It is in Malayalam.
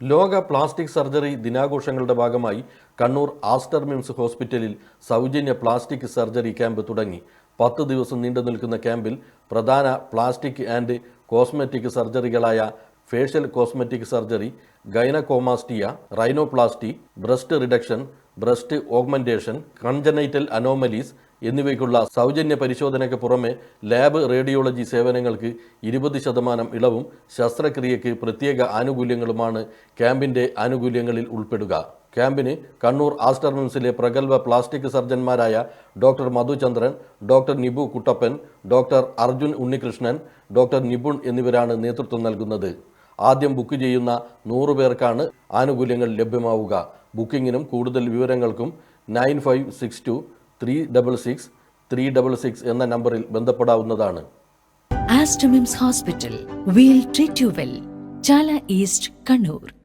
ലോക പ്ലാസ്റ്റിക് സർജറി ദിനാഘോഷങ്ങളുടെ ഭാഗമായി കണ്ണൂർ ആസ്റ്റർ മിംസ് ഹോസ്പിറ്റലിൽ സൗജന്യ പ്ലാസ്റ്റിക് സർജറി ക്യാമ്പ് തുടങ്ങി. പത്ത് ദിവസം നീണ്ടു നിൽക്കുന്ന ക്യാമ്പിൽ പ്രധാന plastic and cosmetic സർജറികളായ facial cosmetic surgery gynaecomastia rhinoplasty breast reduction breast augmentation congenital anomalies എന്നിവയ്ക്കുള്ള സൗജന്യ പരിശോധനയ്ക്ക് പുറമെ ലാബ് റേഡിയോളജി സേവനങ്ങൾക്ക് ഇരുപത് ശതമാനം ഇളവും ശസ്ത്രക്രിയയ്ക്ക് പ്രത്യേക ആനുകൂല്യങ്ങളുമാണ് ക്യാമ്പിന്റെ ആനുകൂല്യങ്ങളിൽ ഉൾപ്പെടുക. ക്യാമ്പിന് കണ്ണൂർ ആസ്റ്റർമിംസിലെ പ്രഗത്ഭ plastic സർജന്മാരായ doctor Madhuchandran doctor Nibu Kuttappan doctor Arjun Unnikrishnan doctor Nipun എന്നിവരാണ് നേതൃത്വം നൽകുന്നത്. ആദ്യം ബുക്ക് ചെയ്യുന്ന നൂറ് പേർക്കാണ് ആനുകൂല്യങ്ങൾ ലഭ്യമാവുക. ബുക്കിങ്ങിനും കൂടുതൽ വിവരങ്ങൾക്കും nine five six two three double six three double six എന്ന നമ്പറിൽ ബന്ധപ്പെടാവുന്നതാണ്. Aster MIMS hospital we'll treat you well Chala east Kannur.